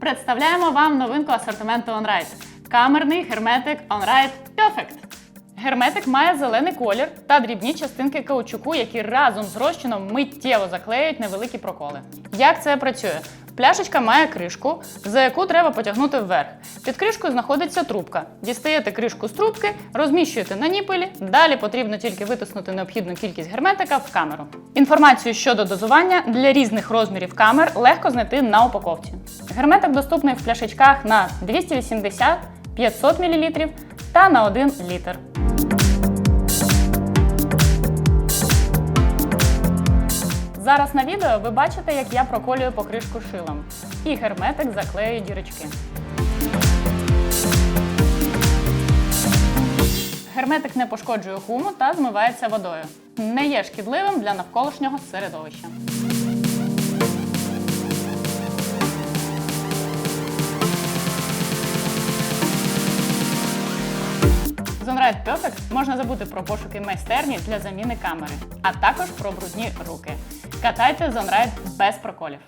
Представляємо вам новинку асортименту OnRide. Камерний герметик OnRide Perfect. Герметик має зелений колір та дрібні частинки каучуку, які разом з розчином миттєво заклеюють невеликі проколи. Як це працює? Пляшечка має кришку, за яку треба потягнути вверх. Під кришкою знаходиться трубка. Дістаєте кришку з трубки, розміщуєте на ніпелі. Далі потрібно тільки витиснути необхідну кількість герметика в камеру. Інформацію щодо дозування для різних розмірів камер легко знайти на упаковці. Герметик доступний в пляшечках на 280, 500 мл та на 1 літр. Зараз на відео ви бачите, як я проколюю покришку шилом. І герметик заклеює дірочки. Герметик не пошкоджує гуму та змивається водою. Не є шкідливим для навколишнього середовища. OnRide Perfect можна забути про пошуки майстерні для заміни камери, а також про брудні руки. Катайте з OnRide без проколів.